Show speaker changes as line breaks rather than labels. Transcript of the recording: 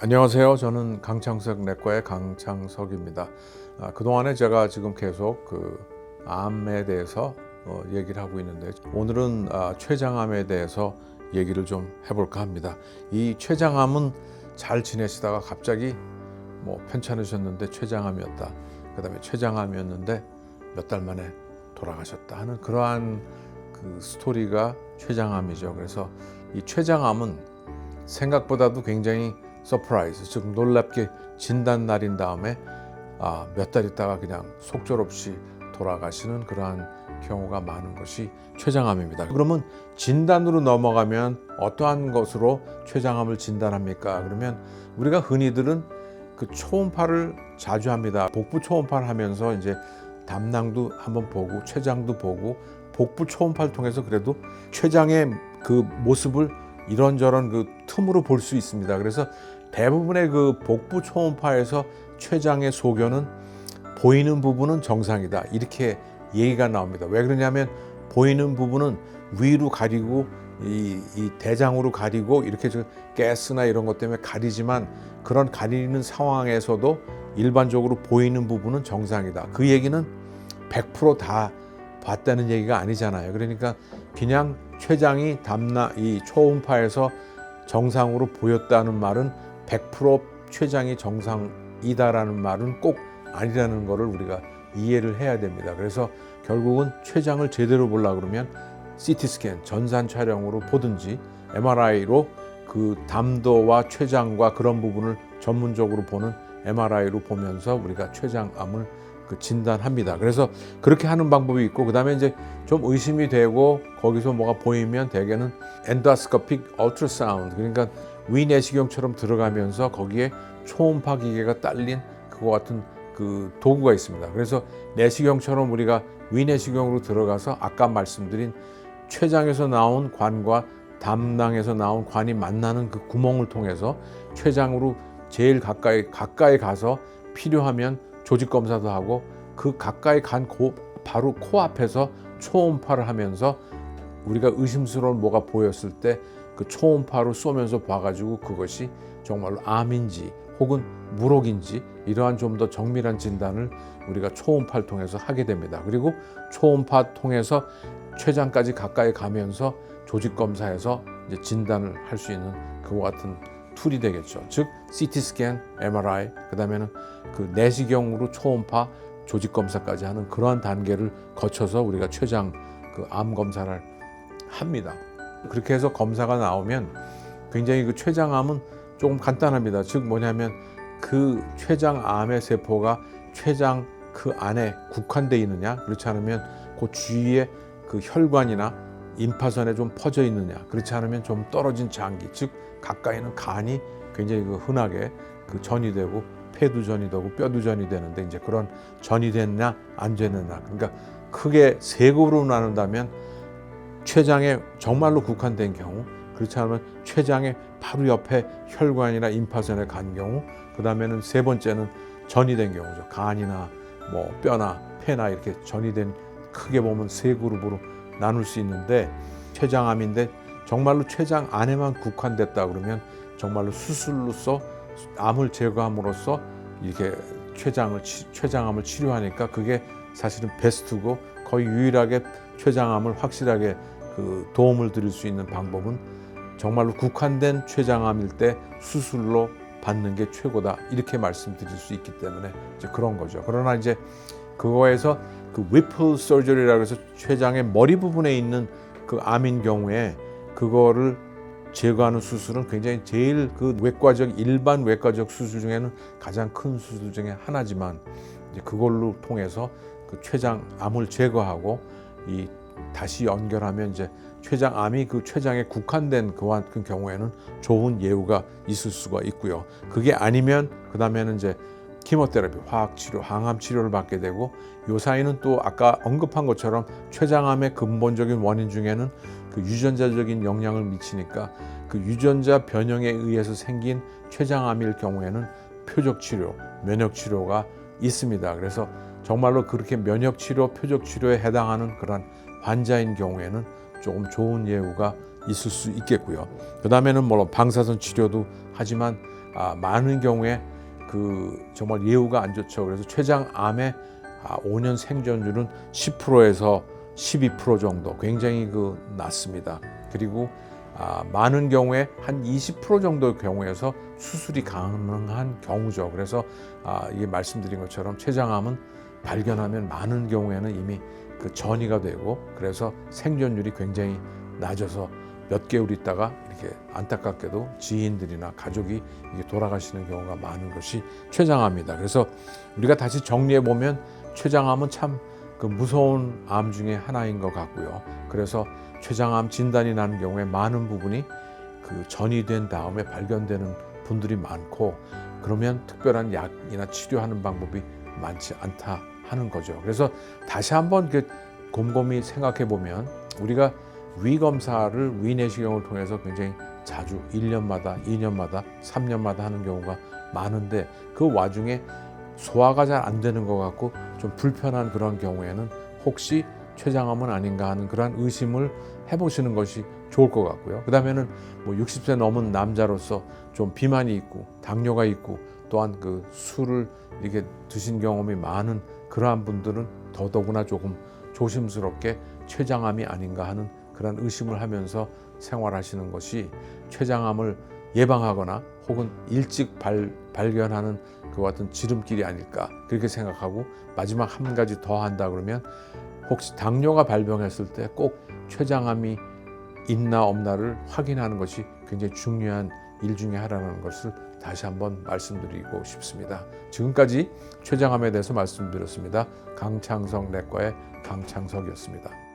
안녕하세요. 저는 강창석 내과의 강창석입니다. 아, 그동안에 제가 지금 계속 그 암에 대해서 어, 얘기를 하고 있는데 오늘은 아, 췌장암에 대해서 얘기를 좀 해볼까 합니다. 이 췌장암은 잘 지내시다가 갑자기 뭐 편찮으셨는데 췌장암이었다. 그 다음에 췌장암이었는데 몇 달 만에 돌아가셨다 하는 그러한 그 스토리가 췌장암이죠. 그래서 이 췌장암은 생각보다도 굉장히 서프라이즈, 즉 놀랍게 진단 날인 다음에 아, 몇 달 있다가 그냥 속절없이 돌아가시는 그러한 경우가 많은 것이 췌장암입니다. 그러면 진단으로 넘어가면 어떠한 것으로 췌장암을 진단합니까? 그러면 우리가 흔히들은 그 초음파를 자주 합니다. 복부 초음파를 하면서 이제 담낭도 한번 보고 췌장도 보고 복부 초음파를 통해서 그래도 췌장의 그 모습을 이런저런 그 틈으로 볼 수 있습니다. 그래서 대부분의 그 복부 초음파에서 췌장의 소견은 보이는 부분은 정상이다. 이렇게 얘기가 나옵니다. 왜 그러냐면 보이는 부분은 위로 가리고 이, 이 대장으로 가리고 이렇게 저 가스나 이런 것 때문에 가리지만 그런 가리는 상황에서도 일반적으로 보이는 부분은 정상이다. 그 얘기는 100%다 봤다는 얘기가 아니잖아요. 그러니까 그냥 췌장이 담나 이 초음파에서 정상으로 보였다는 말은 100% 췌장이 정상이다라는 말은 꼭 아니라는 것을 우리가 이해를 해야 됩니다. 그래서 결국은 췌장을 제대로 보려 그러면 CT 스캔 전산 촬영으로 보든지 MRI로 그 담도와 췌장과 그런 부분을 전문적으로 보는 MRI로 보면서 우리가 췌장암을 그 진단합니다. 그래서 그렇게 하는 방법이 있고 그다음에 이제 좀 의심이 되고 거기서 뭐가 보이면 대개는 엔도스코픽 얼트라사운드 그러니까 위 내시경처럼 들어가면서 거기에 초음파 기계가 딸린 그거 같은 그 도구가 있습니다. 그래서 내시경처럼 우리가 위 내시경으로 들어가서 아까 말씀드린 췌장에서 나온 관과 담낭에서 나온 관이 만나는 그 구멍을 통해서 췌장으로 제일 가까이 가까이 가서 필요하면 조직 검사도 하고 그 가까이 간 고, 바로 코 앞에서 초음파를 하면서 우리가 의심스러운 뭐가 보였을 때 그 초음파로 쏘면서 봐가지고 그것이 정말로 암인지 혹은 물혹인지 이러한 좀 더 정밀한 진단을 우리가 초음파를 통해서 하게 됩니다. 그리고 초음파 통해서 췌장까지 가까이 가면서 조직 검사에서 이제 진단을 할 수 있는 그와 같은 툴이 되겠죠. 즉 CT 스캔, MRI, 그다음에는 그 내시경으로 초음파 조직 검사까지 하는 그러한 단계를 거쳐서 우리가 췌장 그 암 검사를 합니다. 그렇게 해서 검사가 나오면 굉장히 그 췌장암은 조금 간단합니다. 즉 뭐냐면 그 췌장암의 세포가 췌장 그 안에 국한돼 있느냐 그렇지 않으면 그 주위에 그 혈관이나 임파선에 좀 퍼져 있느냐. 그렇지 않으면 좀 떨어진 장기 즉 가까이는 간이 굉장히 그 흔하게 그 전이 되고 폐도 전이 되고 뼈도 전이 되는데 이제 그런 전이 됐냐 안 됐느냐. 그러니까 크게 세 급으로 나눈다면 췌장에 정말로 국한된 경우 그렇지 않으면 췌장의 바로 옆에 혈관이나 임파선에 간 경우 그 다음에는 세 번째는 전이 된 경우죠. 간이나 뭐 뼈나 폐나 이렇게 전이 된 크게 보면 세 그룹으로 나눌 수 있는데 췌장암인데 정말로 췌장 안에만 국한됐다 그러면 정말로 수술로서 암을 제거함으로써 이렇게 췌장을 치- 췌장암을 치료하니까 그게 사실은 베스트고 거의 유일하게 췌장암을 확실하게 그 도움을 드릴 수 있는 방법은 정말로 국한된 췌장암일 때 수술로 받는 게 최고다 이렇게 말씀드릴 수 있기 때문에 이제 그런 거죠. 그러나 이제 그거에서 그 위플 서저리라고 해서 췌장의 머리 부분에 있는 그 암인 경우에 그거를 제거하는 수술은 굉장히 제일 그 외과적 일반 외과적 수술 중에는 가장 큰 수술 중에 하나지만 이제 그걸로 통해서 그 췌장 암을 제거하고 이 다시 연결하면 이제 췌장 암이 그 췌장에 국한된 그와 그 경우에는 좋은 예후가 있을 수가 있고요. 그게 아니면 그 다음에는 이제 키모테라피, 화학 치료, 항암 치료를 받게 되고 요 사이는 또 아까 언급한 것처럼 췌장암의 근본적인 원인 중에는 그 유전자적인 영향을 미치니까 그 유전자 변형에 의해서 생긴 췌장암일 경우에는 표적 치료, 면역 치료가 있습니다. 그래서 정말로 그렇게 면역 치료, 표적 치료에 해당하는 그런 환자인 경우에는 조금 좋은 예후가 있을 수 있겠고요. 그 다음에는 물론 방사선 치료도 하지만 아, 많은 경우에 그 정말 예후가 안 좋죠. 그래서 췌장암의 아, 5년 생존율은 10%에서 12% 정도 굉장히 그 낮습니다. 그리고 아, 많은 경우에 한 20% 정도의 경우에서 수술이 가능한 경우죠. 그래서 아, 이게 말씀드린 것처럼 췌장암은 발견하면 많은 경우에는 이미 그 전이가 되고 그래서 생존율이 굉장히 낮아서 몇 개월 있다가 이렇게 안타깝게도 지인들이나 가족이 돌아가시는 경우가 많은 것이 췌장암입니다. 그래서 우리가 다시 정리해 보면 췌장암은 참 그 무서운 암 중에 하나인 것 같고요. 그래서 췌장암 진단이 나는 경우에 많은 부분이 그 전이 된 다음에 발견되는 분들이 많고 그러면 특별한 약이나 치료하는 방법이 많지 않다 하는 거죠. 그래서 다시 한번 그 곰곰이 생각해 보면 우리가 위 검사를 위 내시경을 통해서 굉장히 자주 1년마다, 2년마다, 3년마다 하는 경우가 많은데 그 와중에 소화가 잘 안 되는 것 같고 좀 불편한 그런 경우에는 혹시 췌장암은 아닌가 하는 그런 의심을 해보시는 것이 좋을 것 같고요. 그 다음에는 뭐 60세 넘은 남자로서 좀 비만이 있고 당뇨가 있고 또한 그 술을 이렇게 드신 경험이 많은 그러한 분들은 더더구나 조금 조심스럽게 췌장암이 아닌가 하는 그런 의심을 하면서 생활하시는 것이 췌장암을 예방하거나 혹은 일찍 발, 발견하는 그와 같은 지름길이 아닐까 그렇게 생각하고 마지막 한 가지 더 한다 그러면 혹시 당뇨가 발병했을 때 꼭 췌장암이 있나 없나를 확인하는 것이 굉장히 중요한 일 중에 하나라는 것을 다시 한번 말씀드리고 싶습니다. 지금까지 췌장암에 대해서 말씀드렸습니다. 강창석 내과의 강창석이었습니다.